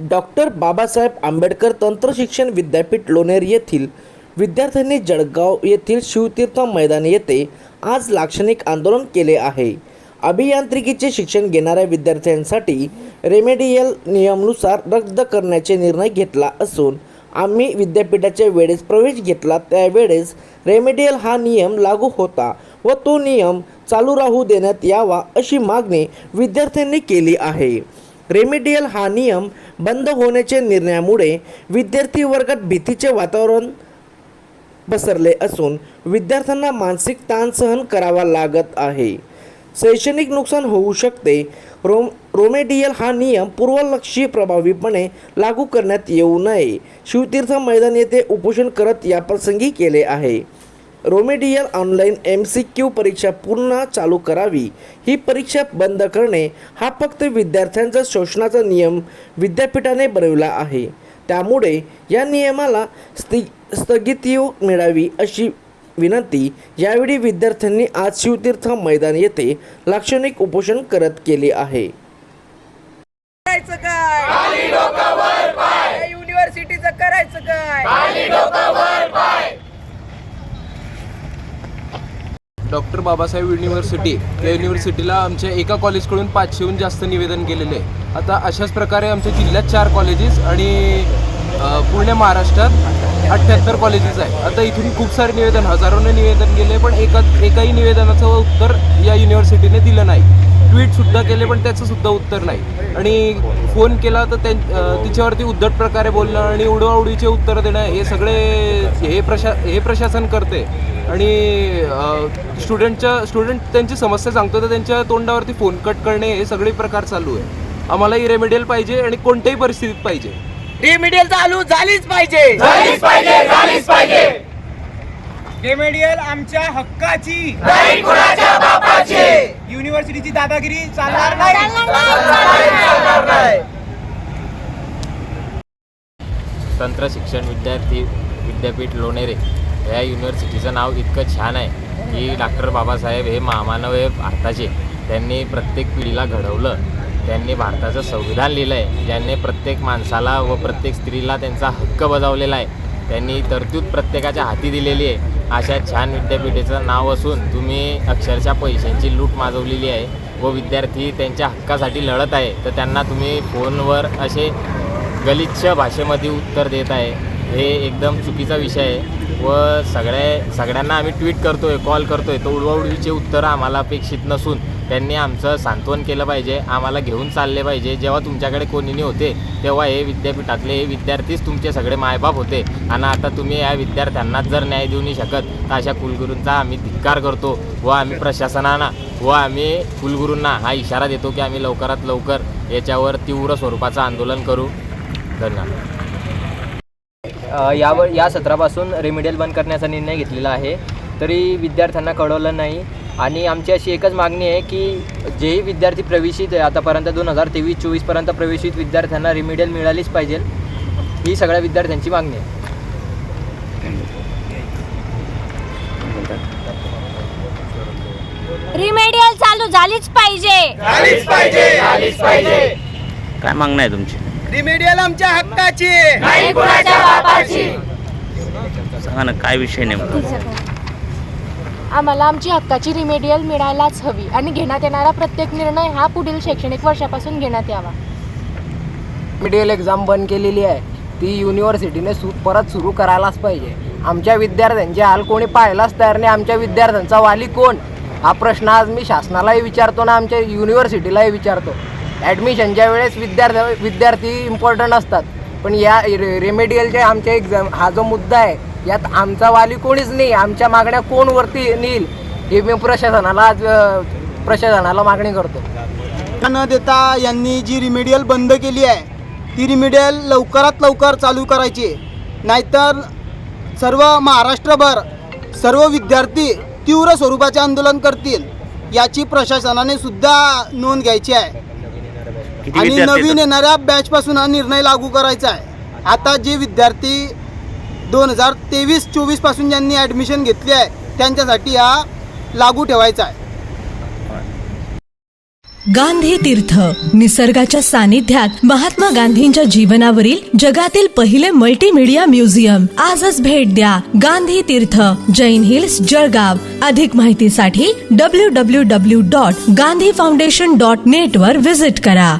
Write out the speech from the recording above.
Doctor Babasaheb Ambedkar तंत्रशिक्षण विद्यापीठ लोणेर येथील विद्यार्थ्यांनी जळगाव येथील शिवतीर्थ मैदान येथे आज लाक्षणिक आंदोलन केले आहे. अभियांत्रिकीचे शिक्षण घेणाऱ्या विद्यार्थ्यांसाठी रेमेडियल नियमनुसार रद्द करण्याचे निर्णय घेतला असून आम्ही विद्यापीठाच्या वेळेस प्रवेश घेतला त्यावेळेस रेमेडियल हा नियम लागू होता व तो नियम चालू राहू देण्यात यावा अशी मागणी विद्यार्थ्यांनी केली आहे. रेमेडियल हा नियम बंद होण्याच्या निर्णयामुळे विद्यार्थी वर्गात भीतीचे वातावरण पसरले असून विद्यार्थ्यांना मानसिक ताण सहन करावा लागत आहे. शैक्षणिक नुकसान होऊ शकते. रोम रोमेडियल हा नियम पूर्वलक्षी प्रभावीपणे लागू करण्यात येऊ नये. शिवतीर्थ मैदान येथे उपोषण करत याप्रसंगी केले आहे. Remedial online M C Q परीक्षा पुन्हा चालू करावी. ही परीक्षा बंद करणे हा फक्त विद्यार्थ्यांचा शोषणाचा नियम विद्यापीठाने बनवला आहे. त्यामुळे या नियमाला स्थि स्थगिती मिळावी अशी विनंती यावेळी विद्यार्थ्यांनी आज शिवतीर्थ मैदान येथे लाक्षणिक उपोषण करत केले आहे. करायचं काय? या युनिव्हर्सिटीचं करायचं काय? डॉक्टर बाबासाहेब युनिव्हर्सिटी या युनिव्हर्सिटीला आमच्या एका कॉलेजकडून पाचशेहून जास्त निवेदन केलेले आहे. आता अशाच प्रकारे आमच्या जिल्ह्यात चार कॉलेजेस आणि पूर्ण महाराष्ट्रात अठ्ठ्याहत्तर कॉलेजेस आहे आता इथून खूप सारे निवेदन हजारोने निवेदन गेले पण एका एकाही निवेदनाचं उत्तर या युनिव्हर्सिटीने दिलं नाही. ट्विटसुद्धा केले पण त्याचंसुद्धा उत्तर नाही. आणि फोन केला तर त्यां तिच्यावरती उद्धट प्रकारे बोलणं आणि उडवाउडीचे उत्तर देणं हे सगळे हे प्रशा हे प्रशासन करते आणि स्टुडंटच्या स्टुडंट त्यांची समस्या सांगतो तर त्यांच्या तोंडावरती फोन कट करणे हे सगळे प्रकार चालू आहे. आम्हाला ही रेमेडियल पाहिजे आणि कोणत्याही परिस्थितीत पाहिजे. रेमेडियल चालू झालीच पाहिजे. झालीच पाहिजे झालीच पाहिजे. रेमेडियल आमच्या हक्काची. नाही कुणाच्या बापाची. युनिव्हर्सिटीची दादागिरी चालणार नाही चालणार नाही. तंत्र शिक्षण विद्यार्थी विद्यापीठ लोणेरे. ह्या युनिव्हर्सिटीचं नाव इतकं छान आहे की डॉक्टर बाबासाहेब हे महामानव हे भारताचे. त्यांनी प्रत्येक पिढीला घडवलं. त्यांनी भारताचं संविधान लिहिलं आहे ज्यांनी प्रत्येक माणसाला व प्रत्येक स्त्रीला त्यांचा हक्क बजावलेला आहे त्यांनी तरतूद प्रत्येकाच्या हाती दिलेली आहे. अशा छान विद्यापीठेचं नाव असून तुम्ही अक्षरशः पैशांची लूट माजवलेली आहे व विद्यार्थी त्यांच्या हक्कासाठी लढत आहे. तर त्यांना तुम्ही फोनवर असे गलिच्छ भाषेमध्ये उत्तर देत आहे. हे एकदम चुकीचा विषय आहे. व सगळ्या सगळ्यांना आम्ही ट्विट करतो आहे कॉल करतो आहे तर उडवाउडवीचे उत्तरं आम्हाला अपेक्षित नसून त्यांनी आमचं सांत्वन केलं पाहिजे आम्हाला घेऊन चालले पाहिजे. जेव्हा तुमच्याकडे कोणीने होते तेव्हा हे विद्यापीठातले हे विद्यार्थीच तुमचे सगळे मायबाप होते. आणि आता तुम्ही या विद्यार्थ्यांनाच जर न्याय देऊ नाही शकत तर अशा कुलगुरूंचा आम्ही धिक्कार करतो व आम्ही प्रशासनाला व आम्ही कुलगुरूंना हा इशारा देतो की आम्ही लवकरात लवकर याच्यावर तीव्र स्वरूपाचं आंदोलन करू. धन्यवाद. यावर या सत्रापासून रेमिडियल बंद करण्याचा निर्णय घेतलेला आहे. तरी विद्यार्थ्यांना कळवलं नाही. आणि आमची अशी एकच मागणी आहे की जेही विद्यार्थी प्रवेशित आहे आतापर्यंत दोन हजार तेवीस चोवीसपर्यंत प्रवेशित विद्यार्थ्यांना रेमिडियल मिळालीच पाहिजे. ही सगळ्या विद्यार्थ्यांची मागणी आहे. रिमेडियल चालू झालीच पाहिजे. झालीच पाहिजे झालीच पाहिजे. काय मागणं आहे तुमची? रिमेडियल आमच्या हक्काची. सांगा ना काय विषय नेमका? आम्हाला आमची हक्काची रिमेडियल मिळायलाच हवी आणि घेण्यात येणारा प्रत्येक निर्णय हा पुढील शैक्षणिक वर्षापासून घेण्यात यावा. मिडियल एक्झाम बंद केलेली आहे. ती युनिव्हर्सिटीने सु परत सुरू करायलाच पाहिजे. आमच्या विद्यार्थ्यांचे हाल कोणी पाहायलाच तयार नाही. आमच्या विद्यार्थ्यांचा वाली कोण? हा प्रश्न आज मी शासनालाही विचारतो ना आमच्या युनिव्हर्सिटीलाही विचारतो. ॲडमिशनच्या वेळेस विद्यार्थ्या विद्यार्थी इम्पॉर्टंट असतात. पण या रे रेमेडियलचे आमच्या एक्झाम हा जो मुद्दा आहे यात आमचा वाली कोणीच नाही. आमच्या मागण्या कोण वरती नेईल हे मी प्रशासनाला आज प्रशासनाला मागणी करतो. न देता यांनी जी रिमेडियल बंद केली आहे ती रिमेडियल लवकरात लवकर चालू करायची. आहे. नाहीतर सर्व महाराष्ट्रभर सर्व विद्यार्थी तीव्र स्वरूपाचे आंदोलन करतील याची प्रशासनाने सुद्धा नोंद घ्यायची आहे. किती आणि विद्यार्थी नवीन? येणाऱ्या बॅचपासून हा निर्णय लागू करायचा आहे. आता जे विद्यार्थी दोन हजार तेवीस चोवीसपासून ज्यांनी ॲडमिशन घेतली आहे त्यांच्यासाठी हा लागू ठेवायचा आहे. गांधी तीर्थ निसर्गाच्या सानिध्यात महात्मा गांधींच्या जीवनावरील जगातील पहिले मल्टीमीडिया म्युझियम आजच भेट द्या गांधी तीर्थ जैन हिल्स जळगाव. अधिक माहितीसाठी W W W dot Gandhi foundation dot net वर विजिट करा.